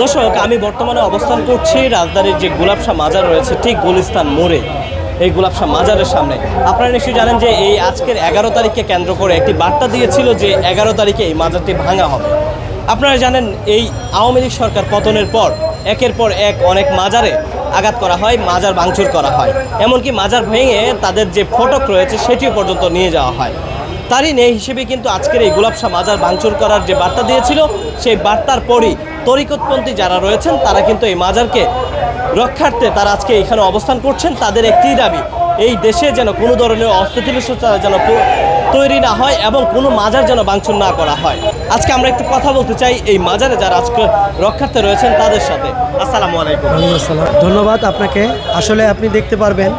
দর্শক, আমি বর্তমানে অবস্থান করছি রাজধানীর যে গোলাপশাহ মাজার রয়েছে, ঠিক গুলিস্তান মোড়ে, এই গোলাপশাহ মাজারের সামনে। আপনারা নিশ্চয়ই জানেন যে এই আজকের এগারো তারিখকে কেন্দ্র করে একটি বার্তা দিয়েছিল যে এগারো তারিখে এই মাজারটি ভাঙা হবে। আপনারা জানেন, এই আওয়ামী লীগ সরকার পতনের পর, একের পর এক অনেক মাজারে আঘাত করা হয়, মাজার ভাঙচুর করা হয়। এমনকি মাজার ভেঙে তাদের যে ফটক রয়েছে, সেটিও পর্যন্ত নিয়ে যাওয়া হয়। তারই নেই হিসেবে কিন্তু আজকের এই গোলাপশাহ মাজার ভাঙচুর করার যে বার্তা দিয়েছিল, সেই বার্তার পরই তরিকতপন্থী যারা রয়েছেন, তারা কিন্তু এই মাজারকে রক্ষার্থে তারা আজকে এখানে অবস্থান করছেন। তাদের একটি দাবি, এই দেশে যেন কোনো ধরনের অস্থিতিশীলতা যেন তৈরি না হয় এবং কোনো মাজার যেন ভাঙচুর না করা হয়। আজকে আমরা একটু কথা বলতে চাই এই মাজারে যারা আজকে রক্ষার্থে রয়েছেন তাদের সাথে। আসসালামু আলাইকুম। ধন্যবাদ আপনাকে। আসলে আপনি দেখতে পারবেন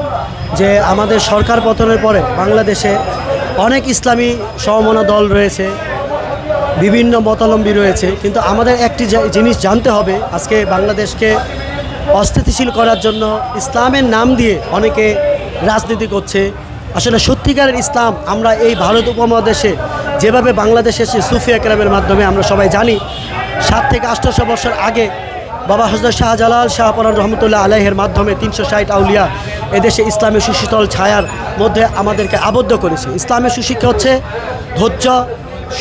যে আমাদের সরকার পতনের পরে বাংলাদেশে অনেক ইসলামী সমমনা দল রয়েছে বিভিন্ন মতালম্বী রয়েছে। কিন্তু আমাদের একটি জিনিস জানতে হবে, আজকে বাংলাদেশকে অস্থিতিশীল করার জন্য ইসলামের নাম দিয়ে অনেকে রাজনীতি করছে। আসলে সত্যিকারের ইসলাম আমরা এই ভারত উপমহাদেশে যেভাবে বাংলাদেশে এসে সুফি একরামের মাধ্যমে আমরা সবাই জানি। সাত থেকে আষ্টশো বছর আগে বাবা হজরত শাহজালাল শাহপরান রহমতুল্লাহ আলাইহের মাধ্যমে তিনশো ষাট আউলিয়া এদেশে ইসলামের সুশীতল ছায়ার মধ্যে আমাদেরকে আবদ্ধ করেছে। ইসলামের সুশিক্ষা হচ্ছে ধৈর্য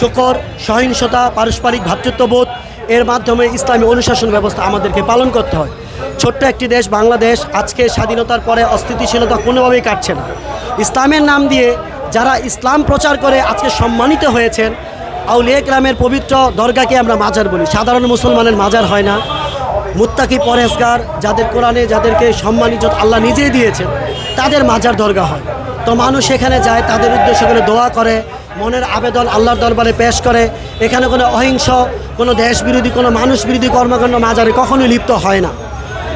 শকর, সহিংসতা, পারস্পরিক ভ্রাতৃত্ববোধ এর মাধ্যমে ইসলামী অনুশাসন ব্যবস্থা আমাদেরকে পালন করতে হয়। ছোট্ট একটি দেশ, বাংলাদেশ, আজকে স্বাধীনতার পরে অস্থিতিশীলতা কোনোভাবেই কাটছে না। ইসলামের নাম দিয়ে যারা ইসলাম প্রচার করে আজকে সম্মানিত হয়েছেন, আউলিয়া গ্রামের পবিত্র দরগাকে আমরা মাজার বলি। সাধারণ মুসলমানের মাজার হয় না। মুত্তাকি পরেশগার, যাদের কোরআনে যাদেরকে সম্মানিত আল্লাহ নিজেই দিয়েছেন, তাদের মাজার দরগা হয়। তো মানুষ এখানে যায়, তাদের উদ্দেশ্য করে দোয়া করে মনের আবেদন আল্লাহর দরবারে পেশ করে। এখানে কোনো অহিংস, কোনো দেশ বিরোধী কোনো মানুষ বিরোধী কর্মকাণ্ড মাজারে কখনোই লিপ্ত হয় না।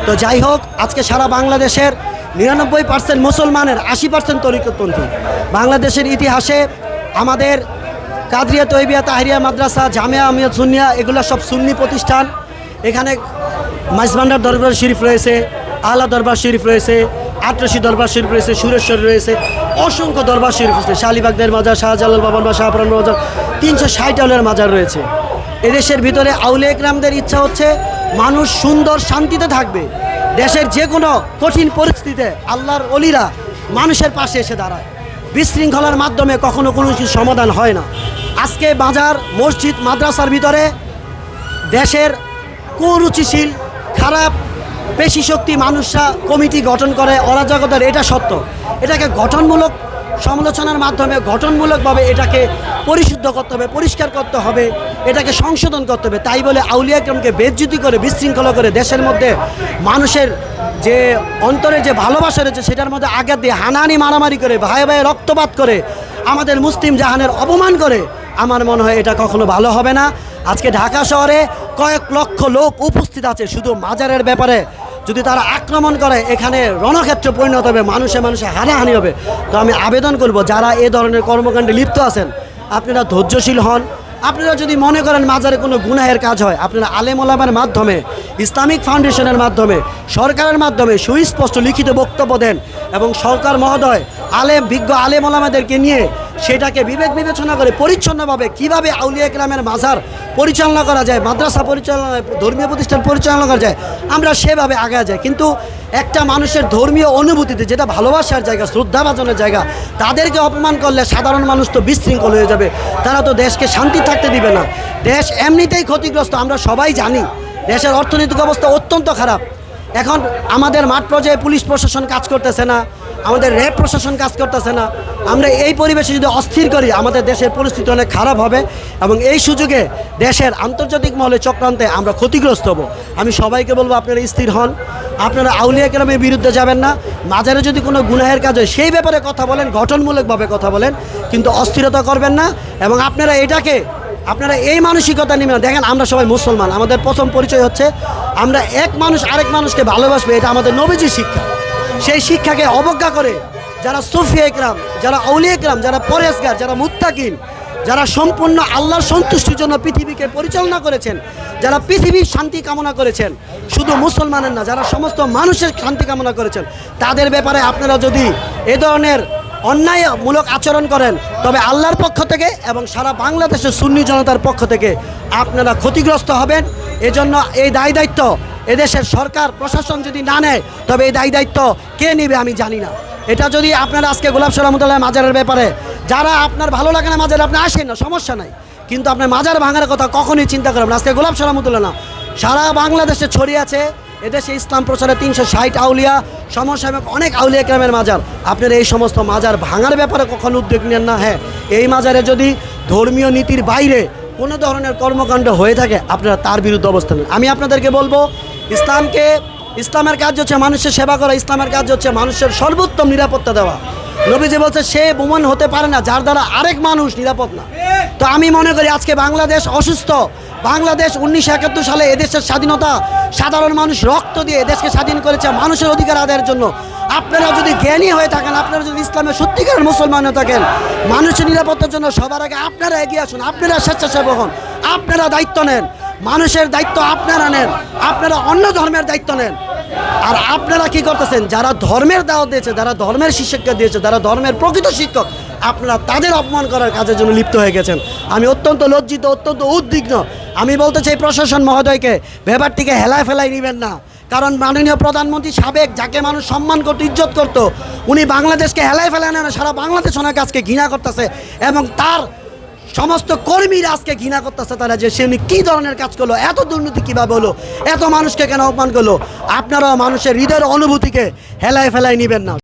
তো যাই হোক, আজকে সারা বাংলাদেশের নিরানব্বই পার্সেন্ট মুসলমানের আশি পার্সেন্ট তরিকতপন্থী বাংলাদেশের ইতিহাসে আমাদের কাদরিয়া তৈবিয়া তাহরিয়া মাদ্রাসা, জামিয়া আমিয়া সুনিয়া এগুলো সব সুন্নি প্রতিষ্ঠান। এখানে মাইজভান্ডার দরবার শরীফ রয়েছে, আলা দরবার শরীফ রয়েছে আটরশি দরবার শরীফ রয়েছে, সুরেশ্বর রয়েছে, অসংখ্য দরবার শরীফ রয়েছে, শালিবাগদের মাজার, শাহজালাল বাবার বা শাহপুরান মাজার, তিনশো ষাট আউলের মাজার রয়েছে। এদেশের ভিতরে আউলে একরামদের ইচ্ছা হচ্ছে মানুষ সুন্দর শান্তিতে থাকবে। দেশের যে কোনো কঠিন পরিস্থিতিতে আল্লাহর অলিরা মানুষের পাশে এসে দাঁড়ায়। বিশৃঙ্খলার মাধ্যমে কখনো কোনো কিছু সমাধান হয় না। আজকে বাজার, মসজিদ, মাদ্রাসার ভিতরে দেশের কুরুচিশীল, খারাপ পেশি শক্তি মানুষরা কমিটি গঠন করে অরাজকতার এটা সত্য। এটাকে গঠনমূলক সমালোচনার মাধ্যমে গঠনমূলকভাবে এটাকে পরিশুদ্ধ করতে হবে, পরিষ্কার করতে হবে, এটাকে সংশোধন করতে হবে। তাই বলে আউলিয়াক্রমকে বেজ্জুতি করে, বিশৃঙ্খলা করে দেশের মধ্যে মানুষের যে অন্তরে যে ভালোবাসা রয়েছে, সেটার মধ্যে আঘাত দিয়ে হানাহানি, মারামারি করে ভাই ভাই রক্তপাত করে আমাদের মুসলিম জাহানের অপমান করে, আমার মনে হয় এটা কখনো ভালো হবে না। আজকে ঢাকা শহরে কয়েক লক্ষ লোক উপস্থিত আছে শুধু মাজারের ব্যাপারে। যদি তারা আক্রমণ করে, এখানে রণক্ষেত্র পরিণত হবে, মানুষে মানুষে হানাহানি হবে। তো আমি আবেদন করব, যারা এ ধরনের কর্মকাণ্ডে লিপ্ত আছেন, আপনারা ধৈর্যশীল হন। আপনারা যদি মনে করেন মাজারে কোনো গুনাহের কাজ হয়, আপনারা আলেম ওলামার মাধ্যমে, ইসলামিক ফাউন্ডেশনের মাধ্যমে, সরকারের মাধ্যমে সুস্পষ্ট লিখিত বক্তব্য দেন এবং সরকার মহোদয়, আলেম, বিজ্ঞ আলেম ওলামাদেরকে নিয়ে সেটাকে বিবেক বিবেচনা করে পরিচ্ছন্নভাবে কীভাবে আউলিয়া গ্রামের মাজার পরিচালনা করা যায়, মাদ্রাসা পরিচালনা, ধর্মীয় প্রতিষ্ঠান পরিচালনা করা যায়, আমরা সেভাবে আগে যাই। কিন্তু একটা মানুষের ধর্মীয় অনুভূতিতে যেটা ভালোবাসার জায়গা, শ্রদ্ধাভাজনের জায়গা, তাদেরকে অপমান করলে সাধারণ মানুষ তো বিশৃঙ্খল হয়ে যাবে। তারা তো দেশকে শান্তি থাকতে দিবে না। দেশ এমনিতেই ক্ষতিগ্রস্ত, আমরা সবাই জানি। দেশের অর্থনৈতিক অবস্থা অত্যন্ত খারাপ। এখন আমাদের মাঠ পর্যায়ে পুলিশ প্রশাসন কাজ করতেছে না, আমাদের র্যাব প্রশাসন কাজ করতেছে না, আমরা এই পরিবেশে যদি অস্থির করি, আমাদের দেশের পরিস্থিতি অনেক খারাপ হবে এবং এই সুযোগে দেশের আন্তর্জাতিক মহলে চক্রান্তে আমরা ক্ষতিগ্রস্ত হব। আমি সবাইকে বলব, আপনারা স্থির হন, আপনারা আউলিয়া কেরামের বিরুদ্ধে যাবেন না মাজারে যদি কোনো গুনাহের কাজ হয়, সেই ব্যাপারে কথা বলেন, গঠনমূলকভাবে কথা বলেন, কিন্তু অস্থিরতা করবেন না এবং আপনারা এটাকে আপনারা এই মানসিকতা নেবেন। দেখেন, আমরা সবাই মুসলমান। আমাদের প্রথম পরিচয় হচ্ছে, আমরা এক মানুষ আরেক মানুষকে ভালোবাসবে, এটা আমাদের নবীজির শিক্ষা। সেই শিক্ষাকে অবজ্ঞা করে যারা সুফি একরাম, যারা অলি একরাম, যারা পরেশগার যারা মুত্তাকিম, যারা সম্পূর্ণ আল্লাহর সন্তুষ্টির জন্য পৃথিবীকে পরিচালনা করেছেন, যারা পৃথিবীর শান্তি কামনা করেছেন, শুধু মুসলমানের না, যারা সমস্ত মানুষের শান্তি কামনা করেছেন, তাদের ব্যাপারে আপনারা যদি এ ধরনের অন্যায়মূলক আচরণ করেন। তবে আল্লাহর পক্ষ থেকে এবং সারা বাংলাদেশের সুন্নি জনতার পক্ষ থেকে আপনারা ক্ষতিগ্রস্ত হবেন। এজন্য এই দায় দায়িত্ব এদেশের সরকার, প্রশাসন যদি না নেয়, তবে এই দায় দায়িত্ব কে নেবে আমি জানি না। এটা যদি আপনারা আজকে গোলাপ সালামতুল্লাহ মাজারের ব্যাপারে, যারা আপনার ভালো লাগে না মাজারে, আপনি আসেন না, সমস্যা নাই। কিন্তু আপনার মাজার ভাঙার কথা কখনই চিন্তা করবেন আজকে গোলাপ সালামতুল্লাহ না, সারা বাংলাদেশে ছড়িয়ে আছে এদেশে ইসলাম প্রচারে তিনশো ষাট আউলিয়া, সমসাময়িক অনেক আউলিয়া গ্রামের মাজার। আপনারা এই সমস্ত মাজার ভাঙার ব্যাপারে কখনো উদ্যোগ নেন না? হ্যাঁ এই মাজারে যদি ধর্মীয় নীতির বাইরে কোনো ধরনের কর্মকাণ্ড হয়ে থাকে, আপনারা তার বিরুদ্ধে অবস্থান নেন। আমি আপনাদেরকে বলব, ইসলামকে, ইসলামের কাজ হচ্ছে মানুষের সেবা করা, ইসলামের কাজ হচ্ছে মানুষের সর্বোত্তম নিরাপত্তা দেওয়া। নবীজি বলছে, সে বোমন হতে পারে না, যার দ্বারা আরেক মানুষ নিরাপদ না। তো আমি মনে করি, আজকে বাংলাদেশ অসুস্থ বাংলাদেশ উনিশশো একাত্তর সালে এদেশের স্বাধীনতা, সাধারণ মানুষ রক্ত দিয়ে দেশকে স্বাধীন করেছে মানুষের অধিকার আদায়ের জন্য। আপনারা যদি জ্ঞানী হয়ে থাকেন, আপনারা যদি ইসলামের সত্যিকারের মুসলমান হয়ে থাকেন, মানুষের নিরাপত্তার জন্য সবার আগে আপনারা এগিয়ে আসুন, আপনারা স্বেচ্ছাসেবক হন, আপনারা দায়িত্ব নেন, মানুষের দায়িত্ব আপনারা নেন, আপনারা অন্য ধর্মের দায়িত্ব নেন। আর আপনারা কি করতেছেন? যারা ধর্মের দাওয়াত দিয়েছে, যারা ধর্মের শিক্ষককে দিয়েছে, যারা ধর্মের প্রকৃত শিক্ষক, আপনারা তাদের অপমান করার কাজের জন্য লিপ্ত হয়ে গেছেন। আমি অত্যন্ত লজ্জিত, অত্যন্ত উদ্বিগ্ন আমি বলতে চাই প্রশাসন মহোদয়কে, ব্যাপারটিকে হেলায় ফেলায় নেবেন না। কারণ মাননীয় প্রধানমন্ত্রী সাবেক, যাকে মানুষ সম্মান করতো, ইজ্জত করতো, উনি বাংলাদেশকে হেলায় ফেলায় না সারা বাংলাদেশ ওনাকে আজকে ঘৃণা করতেছে এবং তার সমস্ত কর্মীরা আজকে ঘৃণা করতেছে তারা যে সে কী ধরনের কাজ করল, এত দুর্নীতি কীভাবে হলো, এত মানুষকে কেন অপমান করল। আপনারাও মানুষের হৃদয়ের অনুভূতিকে হেলায় ফেলায় নেবেন না।